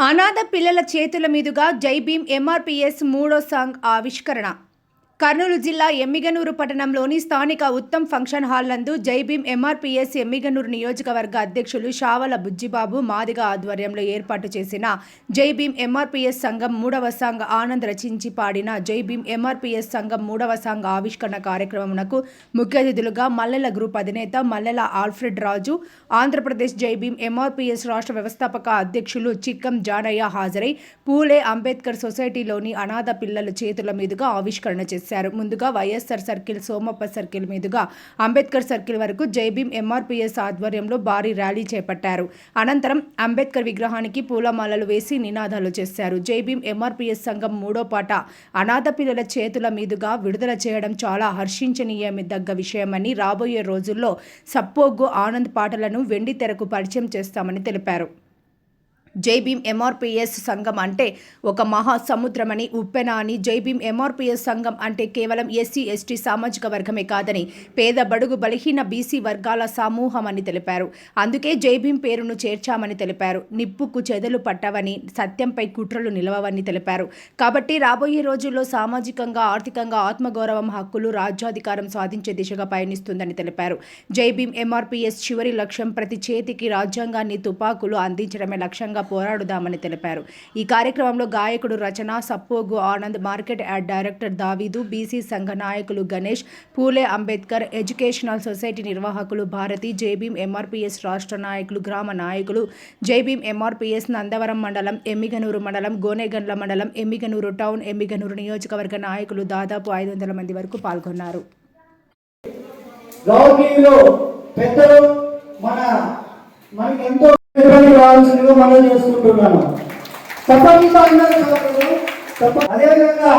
అనాథ పిల్లల చేతుల మీదుగా జై భీమ్ ఎంఆర్పిఎస్ మూడో సాంగ్ ఆవిష్కరణ. కర్నూలు జిల్లా ఎమ్మిగనూరు పట్టణంలోని స్థానిక ఉత్తమ్ ఫంక్షన్ హాల్ నందు జైభీం ఎంఆర్పీఎస్ ఎమ్మిగనూరు నియోజకవర్గ అధ్యక్షులు షావల బుజ్జిబాబు మాదిగ ఆధ్వర్యంలో ఏర్పాటు చేసిన జైభీం ఎంఆర్పీఎస్ సంఘం మూడవ సంఘ ఆనంద్ రచించి పాడిన జైభీం ఎంఆర్పీఎస్ సంఘం మూడవ సంఘ ఆవిష్కరణ కార్యక్రమమునకు ముఖ్య అతిథులుగా మల్లెల గ్రూప్ అధినేత మల్లెల ఆల్ఫ్రెడ్ రాజు ఆంధ్రప్రదేశ్ జైభీం ఎంఆర్పీఎస్ రాష్ట్ర వ్యవస్థాపక అధ్యక్షులు చిక్కం జానయ్య హాజరై పూలే అంబేద్కర్ సొసైటీలోని అనాథ పిల్లల చేతుల మీదుగా ఆవిష్కరణ చేశారు. ముందుగా వైఎస్ఆర్ సర్కిల్ సోమప్ప సర్కిల్ మీదుగా అంబేద్కర్ సర్కిల్ వరకు జైభీం ఎంఆర్పీఎస్ ఆధ్వర్యంలో భారీ ర్యాలీ చేపట్టారు. అనంతరం అంబేద్కర్ విగ్రహానికి పూలమాలలు వేసి నినాదాలు చేశారు. జైభీం ఎంఆర్పీఎస్ సంఘం మూడో పాట అనాథ పిల్లల చేతుల మీదుగా విడుదల చేయడం చాలా హర్షించనీయమిదగ్గ విషయమని రాబోయే రోజుల్లో సప్పోగ్గు ఆనంద్ పాటలను వెండి తెరకు పరిచయం చేస్తామని తెలిపారు. జైభీం ఎంఆర్పిఎస్ సంఘం అంటే ఒక మహా సముద్రమని ఉప్పెన అని జైభీం ఎంఆర్పిఎస్ సంఘం అంటే కేవలం ఎస్సీ ఎస్టీ సామాజిక వర్గమే కాదని పేద బడుగు బలహీన బీసీ వర్గాల సమూహం అని తెలిపారు. అందుకే జైభీం పేరును చేర్చామని తెలిపారు. నిప్పుకు చెదలు పట్టవని సత్యంపై కుట్రలు నిలవవని తెలిపారు. కాబట్టి రాబోయే రోజుల్లో సామాజికంగా ఆర్థికంగా ఆత్మగౌరవం హక్కులు రాజ్యాధికారం సాధించే దిశగా పయనిస్తుందని తెలిపారు. జై భీమ్ ఎంఆర్పిఎస్ చివరి లక్ష్యం ప్రతి చేతికి రాజ్యాంగాన్ని తుపాకులు అందించడమే లక్ష్యంగా పోరాడుదామని తెలిపారు. ఈ కార్యక్రమంలో గాయకుడు రచన Sappogu Anand market ad director Daveedu BC సంఘ నాయకులు గణేష్ పూలే అంబేద్కర్ ఎడ్యుకేషనల్ సొసైటీ నిర్వాహకులు భారతి జైభీం ఎంఆర్పిఎస్ రాష్ట్ర నాయకులు గ్రామ నాయకులు జైభీం ఎంఆర్పిఎస్ నందవరం మండలం ఎమ్మిగనూరు మండలం గోనేగండ్ల మండలం ఎమ్మిగనూరు టౌన్ ఎమ్మిగనూరు నియోజకవర్గ నాయకులు దాదాపు ఐదు వందల మంది వరకు పాల్గొన్నారు. పెద్దలు మన మనకి ఎంతో ఇబ్బంది కావాల్సిందిగా మనం చేసుకుంటున్నాను తప్పకుండా అందరూ తప్ప- అదేవిధంగా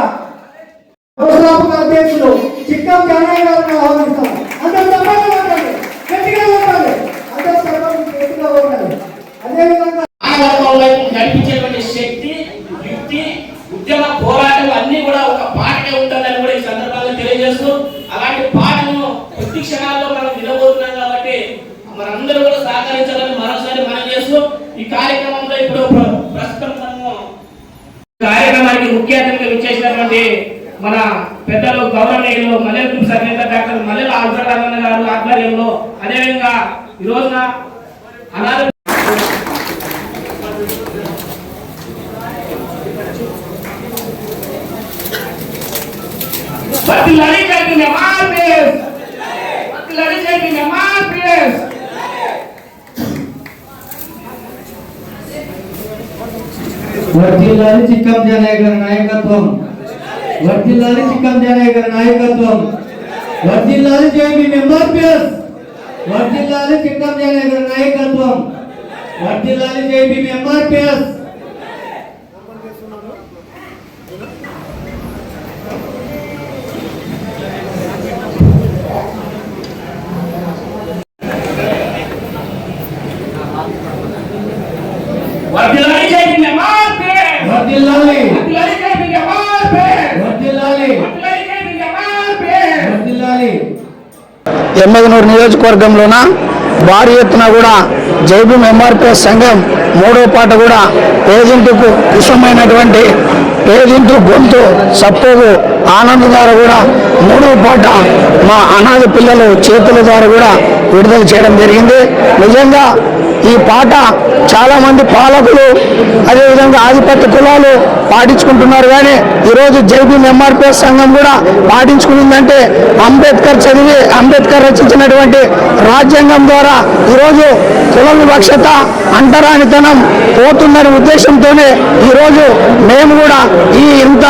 వ్యవస్థాపక అధ్యక్షులు చిక్కం జానయ్య గారిని ఆహ్వానిస్తాం అందరూ తప్పకుండా ఉండాలి గట్టిగా ఉండాలి అందరూ తప్పకుండా గట్టిగా ఉండాలి అదేవిధంగా నడిపించేటువంటి శక్తి యుక్తి ఉద్యమ పోరాటం అన్ని కూడా ఒక పాటకే ఉంటుందని కూడా ఈ సందర్భంగా తెలియజేస్తూ అలాంటి పాటను కొద్ది క్షణాల్లో మనం వినబోతున్నాం కాబట్టి మనందరూ కూడా సహకరించాలని మరోసారి మనం చేస్తూ ఈ కార్యక్రమంలో ఇప్పుడు ప్రస్తుతం మనము కార్యక్రమానికి ముఖ్య అతిథిగా విచ్చేసినటువంటి మన పెద్దలు గౌరవనీయులు మల్లెల గ్రూప్ అధినేత డాక్టర్ మల్లెల ఆల్ఫ్రెడ్ గారు ఆధ్వర్యంలో అదేవిధంగా ఈ రోజున అనాథ Batilari వర్ధిల్లాలి చిక్కం జానయ్య గారి నాయకత్వం వర్ధిల్లాలి చిక్కం జానయ్య గారి నాయకత్వం వర్ధిల్లాలి జేబీ ఎంఆర్పిఎస్ వర్ధిల్లాలి చిక్కం జానయ్య గారి నాయకత్వం వర్ధిల్లాలి జేబీ ఎంఆర్పిఎస్ Batilari ఎమ్మెగనూరు నియోజకవర్గంలోన? భారీ ఎత్తున కూడా జైభీం ఎంఆర్పిఎస్ సంఘం మూడో పాట కూడా పేదింటికు విషమైనటువంటి పేదింటి గొంతు సప్పోగు ఆనంద్ ద్వారా కూడా మూడో పాట మా అనాథ పిల్లలు చేతుల ద్వారా కూడా విడుదల చేయడం జరిగింది. నిజంగా ఈ పాట చాలా మంది పాలకులు అదేవిధంగా ఆధిపత్య కులాలు పాటించుకుంటున్నారు. కానీ ఈరోజు జైబీ ఎంఆర్పీ సంఘం కూడా పాటించుకుంటుందంటే అంబేద్కర్ చదివి అంబేద్కర్ రచించినటువంటి రాజ్యాంగం ద్వారా ఈరోజు కుల వివక్షత అంటరానితనం పోతుందనే ఉద్దేశంతోనే ఈరోజు మేము కూడా ఈ ఇంత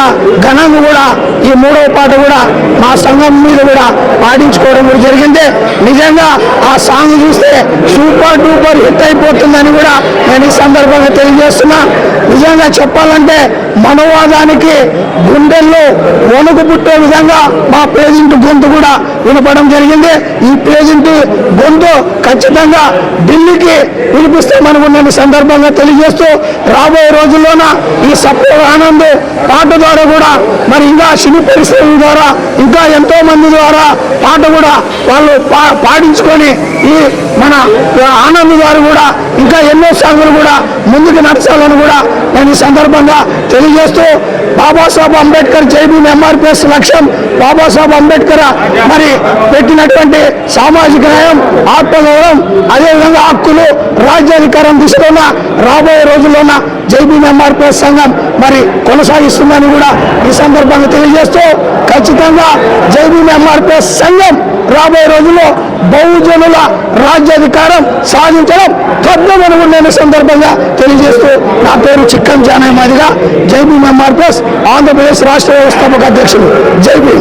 ఘనంగా కూడా ఈ మూడవ పాట కూడా మా సంఘం మీద కూడా పాటించుకోవడం కూడా జరిగింది. నిజంగా ఆ సాంగ్ చూస్తే సూపర్ డూపర్ హిట్ అయిపోతుందని కూడా నేను ఈ సందర్భంగా తెలియజేస్తున్నా. నిజంగా చెప్పాలంటే మనోవాదానికి గుండెల్లో వణుకు పుట్టే విధంగా మా పేజెంట్ గొంతు కూడా వినపడం జరిగింది. ఈ పేజెంట్ గొంతు ఖచ్చితంగా ఢిల్లీకి వినిపిస్తామని ఉన్న సందర్భంగా తెలియజేస్తూ రాబోయే రోజుల్లోన ఈ సప్లై ఆనంద్ పాట ద్వారా కూడా మరి ఇంకా సినీ పరిశ్రమ ద్వారా ఇంకా ఎంతో మంది ద్వారా పాట కూడా వాళ్ళు పా- పాడించుకొని ఈ మన ఆనంద్ గారు కూడా ఇంకా ఎన్నో సాంగులు కూడా ముందుకు నడచాలని కూడా నేను ఈ సందర్భంగా తెలియజేస్తూ బాబాసాహెబ్ అంబేద్కర్ జైబీన్ ఎంఆర్పిఎస్ లక్ష్యం బాబాసాహెబ్ అంబేద్కర్ మరి పెట్టినటువంటి సామాజిక న్యాయం ఆత్మగౌరవం అదేవిధంగా హక్కులు రాజ్యాధికారం తీసుకున్న రాబోయే రోజుల్లోన జైబీన్ ఎంఆర్పిఎస్ సంఘం మరి కొనసాగిస్తుందని కూడా ఈ సందర్భంగా తెలియజేస్తూ ఖచ్చితంగా జైబీన్ ఎంఆర్పిఎస్ సంఘం రాబోయే రోజుల్లో బహుజనుల రాజ్యాధికారం సాధించడం తప్పమని నేను సందర్భంగా తెలియజేస్తూ నా పేరు చిక్కం జానయ్య మాదిగా. జైబీం ఎంఆర్పిఎస్ ఆంధ్రప్రదేశ్ రాష్ట్ర వ్యవస్థాపక అధ్యక్షుడు జైబీ